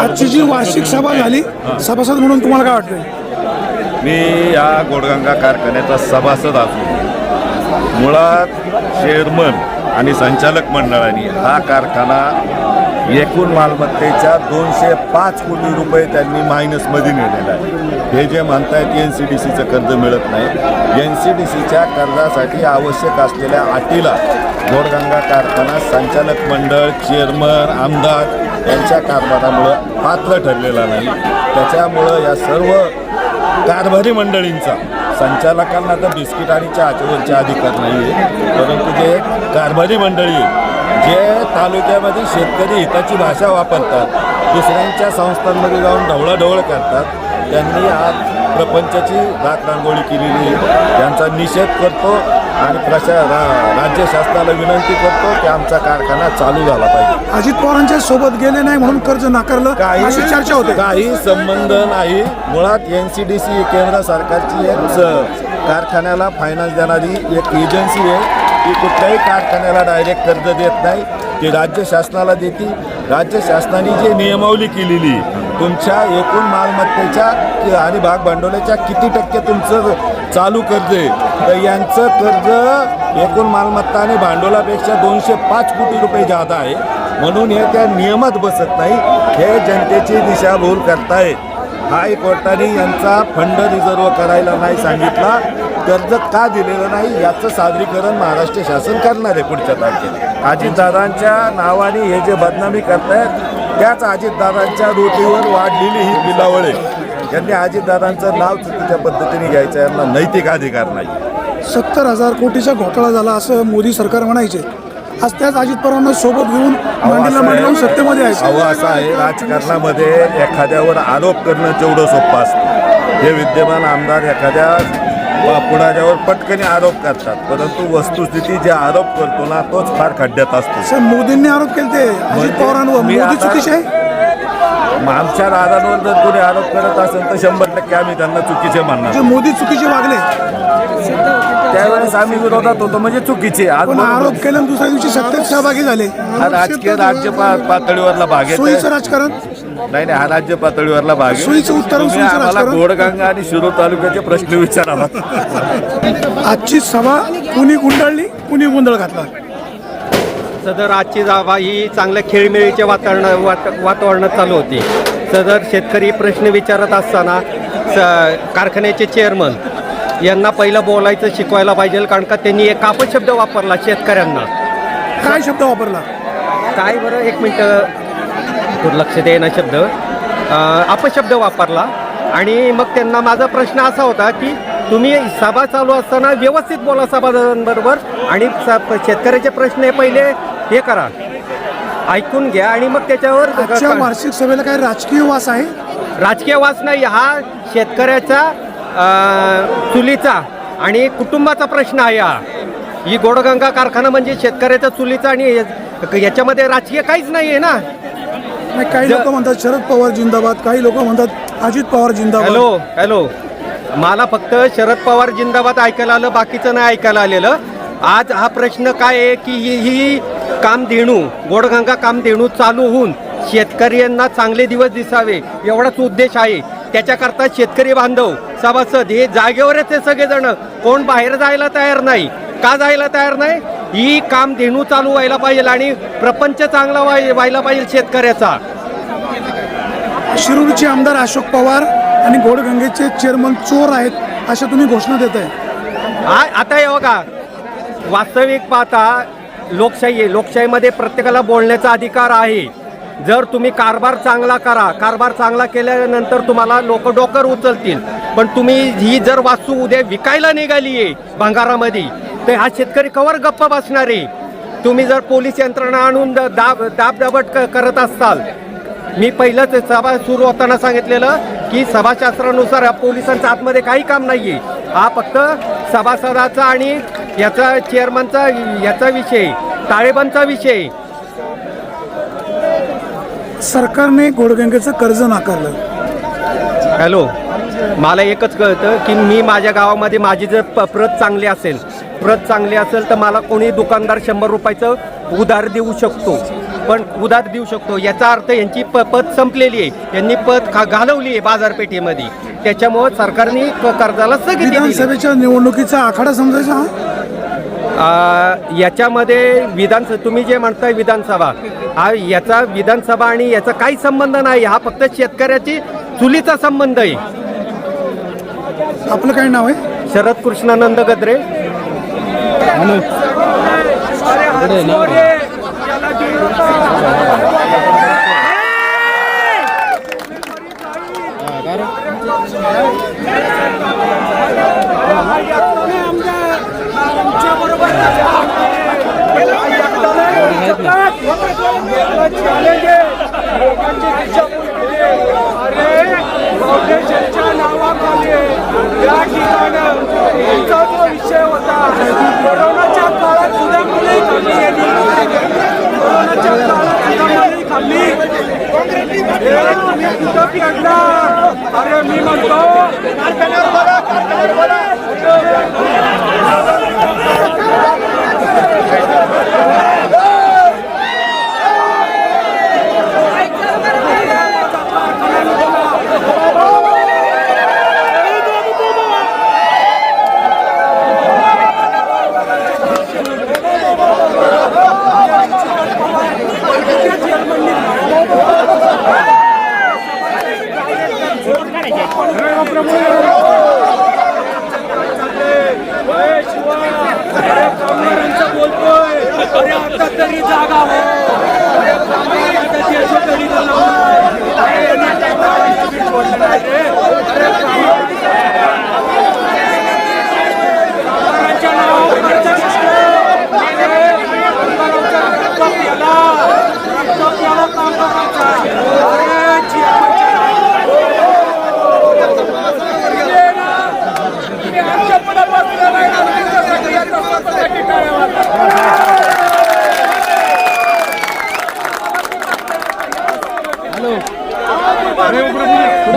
आजची जी वार्षिक सभा झाली सभासद म्हणून तुम्हाला काय वाटतं मी या गोडगंगा कारखान्याचा सभासद असतो मुळात चेअरमन आणि संचालक मंडळाने हा कारखाना एकूण मालमत्तेच्या दोनशे पाच कोटी रुपये त्यांनी मायनसमध्ये नेलेला आहे. हे जे म्हणतायत एन सी डी सीचं कर्ज मिळत नाही एन सी डी सीच्या कर्जासाठी आवश्यक असलेल्या अटीला गोडगंगा कारखाना संचालक मंडळ चेअरमन आमदार यांच्या कारभारामुळं पात्र ठरलेला नाही. त्याच्यामुळं या सर्व कारभारी मंडळींचा संचालकांना तर बिस्किट आणि चहाच्यावरचे अधिकार नाही आहे परंतु जे कारभारी मंडळी आहे जे तालुक्यामध्ये शेतकरी हिताची भाषा वापरतात दुसऱ्यांच्या संस्थांमध्ये जाऊन ढवळाढवळ करतात त्यांनी आज प्रपंचाची राख रांगोळी केलेली आहे. त्यांचा निषेध करतो आणि प्रशा रा राज्य शासनाला विनंती करतो की आमचा कारखाना चालू झाला पाहिजे. अजित पवारांच्या सोबत गेले नाही म्हणून कर्ज नाकारलं काही अशी चर्चा होते. काही संबंध नाही. मुळात एन सी डी सी केंद्र सरकारची एक कारखान्याला फायनान्स देणारी एक एजन्सी आहे. ती कुठल्याही कारखान्याला डायरेक्ट कर्ज देत नाही. ती राज्य शासनाला देते. राज्य शासनाने जी नियमावली केलेली तुमच्या एकूण मालमत्तेच्या आणि भाग भांडवलाच्या किती टक्के तुमचं चालू कर्ज आहे. तर यांचं कर्ज एकूण मालमत्ता आणि भांडवलापेक्षा दोनशे पाच कोटी रुपये जादा आहे. म्हणून हे त्या नियमात बसत नाही. हे जनतेची दिशाभूल करतायत. हायकोर्टाने यांचा फंड रिझर्व करायला नाही सांगितला. कर्ज का दिलेलं नाही याचं सादरीकरण महाराष्ट्र शासन करणार आहे पुढच्या तारखेला. अजितदादांच्या नावाने हे जे बदनामी करतायत त्याच अजितदादांच्या रोटीवर वाढलेली ही बिलावळ आहे. यांनी अजितदादांचं नाव चुकीच्या पद्धतीने घ्यायचं यांना नैतिक अधिकार नाही. सत्तर हजार कोटीचा घोटाळा झाला असं मोदी सरकार म्हणायचे. आज त्याच अजित पवारांना सोबत घेऊन मांडीला सत्तेमध्ये आहे. अहो असं आहे राजकारणामध्ये एखाद्यावर आरोप करणं जेवढं सोपं असतं. हे विद्यमान आमदार एखाद्या पुढाऱ्यावर पटकन आरोप करतात परंतु वस्तुस्थिती जे आरोप करतो ना तोच फार खड्ड्यात असतो. मोदींनी आरोप केले ते अजित पवारांवर. मी मोदी चुकीचे आहे? मग आमच्या दादांवर जर कोणी आरोप करत असेल तर शंभर टक्के आम्ही त्यांना चुकीचे म्हणणार जे मोदी चुकीचे वागले. त्यावेळेस आम्ही विरोधात होतो म्हणजे चुकीचे. आज पण. आरोप केल्यानं दुसऱ्या दिवशी सत्तेत सहभागी झाले. हा राजकीय राज्य पा- पातळीवरला भाग सोयीचं राजकारण? नाही नाही हा राज्य पातळीवरला भाग आहे. सोयीचं उत्तर, तुम्ही सोयीचं आम्हाला राजकारण. गोडगंगा आणि शिरूर तालुक्याचे प्रश्न विचारावा. आजची सभा कुणी गुंडाळली कुणी गोंधळ घातला? सदर आजची जावा ही चांगल्या खेळमेळीच्या वातावरण वात वातावरणात चालू होती. सदर शेतकरी प्रश्न विचारत असताना स कारखान्याचे चेअरमन यांना पहिलं बोलायचं शिकवायला पाहिजे कारण का त्यांनी एक अपशब्द वापरला शेतकऱ्यांना. काय शब्द वापरला? काय बरं एक मिनटं दुर्लक्ष देणं शब्द. अपशब्द वापरला. आणि मग त्यांना माझा प्रश्न असा होता की तुम्ही सभा चालू असताना व्यवस्थित बोला सभासदांबरोबर. आणि शेतकऱ्याचे प्रश्न हे पहिले हे करा. ऐकून घ्या आणि मग त्याच्यावर आजच्या वार्षिक सभेला काय राजकीय वास आहे? राजकीय वास नाही हा शेतकऱ्याचा अं, चुलीचा आणि कुटुंबाचा प्रश्न आहे हा. ही गोडगंगा कारखाना म्हणजे शेतकऱ्याच्या चुलीचा आणि या- याच्यामध्ये राजकीय काहीच नाही आहे ना. नाही, काही लोक म्हणतात शरद पवार जिंदाबाद काही लोक म्हणतात अजित पवार जिंदाबाद. Hello hello. मला फक्त शरद पवार जिंदाबाद ऐकायला आलं बाकीचं नाही ऐकायला आलेलं. आज हा प्रश्न काय आहे की ही ही कामधेणू गोडगंगा कामधेणू चालू होऊन शेतकऱ्यांना चांगले दिवस दिसावे एवढाच उद्देश आहे. त्याच्याकरता शेतकरी बांधव सभासद हे जागेवरच आहे सगळेजण. कोण बाहेर जायला तयार नाही का जायला तयार नाही? ही कामधेणू चालू व्हायला पाहिजे आणि प्रपंच चांगला व्हाय- व्हायला पाहिजे शेतकऱ्याचा. शिरूरचे आमदार अशोक पवार आणि गोडगंगेचे चेअरमन चोर आहेत अशा तुम्ही घोषणा देत आहे आता हे बघा. वास्तविक पाहता लोकशाही आहे लोकशाहीमध्ये प्रत्येकाला बोलण्याचा अधिकार आहे. जर तुम्ही कारभार चांगला करा कारभार चांगला केल्यानंतर तुम्हाला लोक डोकर उचलतील. पण तुम्ही ही जर वास्तू उद्या विकायला निघाली आहे भंगारामध्ये तर हा शेतकरी कवर गप्प बसणार आहे. तुम्ही जर पोलीस यंत्रणा आणून द- दाब दाबदाबट क- करत असाल मी पहिलंच सभा सुरू होताना सांगितलेलं की सभाशास्त्रानुसार पोलिसांचं पोलिसांच्या आतमध्ये काही काम नाही आहे हा फक्त सभासदाचा आणि याचा चेअरमनचा याचा विषय ताळेबंदचा विषय. सरकारने गोडगंगेचं कर्ज नाकारलं. हॅलो मला एकच कळतं की मी माझ्या गावामध्ये माझी जर प प्रत चांगली असेल प्रत चांगली असेल तर मला कोणी दुकानदार शंभर रुपयाचं उधार देऊ शकतो. पण उधार देऊ शकतो. याचा अर्थ यांची प पत संपलेली आहे. यांनी पत खा घालवली आहे बाजारपेठेमध्ये. त्याच्यामुळं सरकारने क- कर्जाला स्थगिती दिली. विधानसभेच्या निवडणुकीचा आखाडा समजायचा हा? आ, याच्यामध्ये विधान तुम्ही जे म्हणताय विधानसभा. हा याचा विधानसभा आणि याचा काही संबंध नाही. हा फक्त शेतकऱ्याची चुलीचा संबंध आहे. आपलं काय नाव आहे? शरद कृष्णानंद गद्रे. ठिकाणं जो विषय होता कोरोनाच्या काळात सुद्धा मुली खाल्ली यांनी कोरोनाच्या काळात सुद्धा मुली खाल्ली अरे मी म्हणतो अरे शिवा अरे कामगारांचं बोलतोय अरे आता तरी जागा हो अरे कामगारांचा देश तरी बोलावं. अरे यांनी कामगारांचं बीट सोडलं नाही रे. अरे कामगारांच्या नावावर कर्ज घेतलं. अरे कामगारांचा रक्त प्याला. रक्त प्याला कामगारांचा. अरे जीवाच्या तुम्ही आमच्या पुढापासून नाही ना, तुमच्यासाठी या रस्त्यासाठी टाळ्या वाजवा.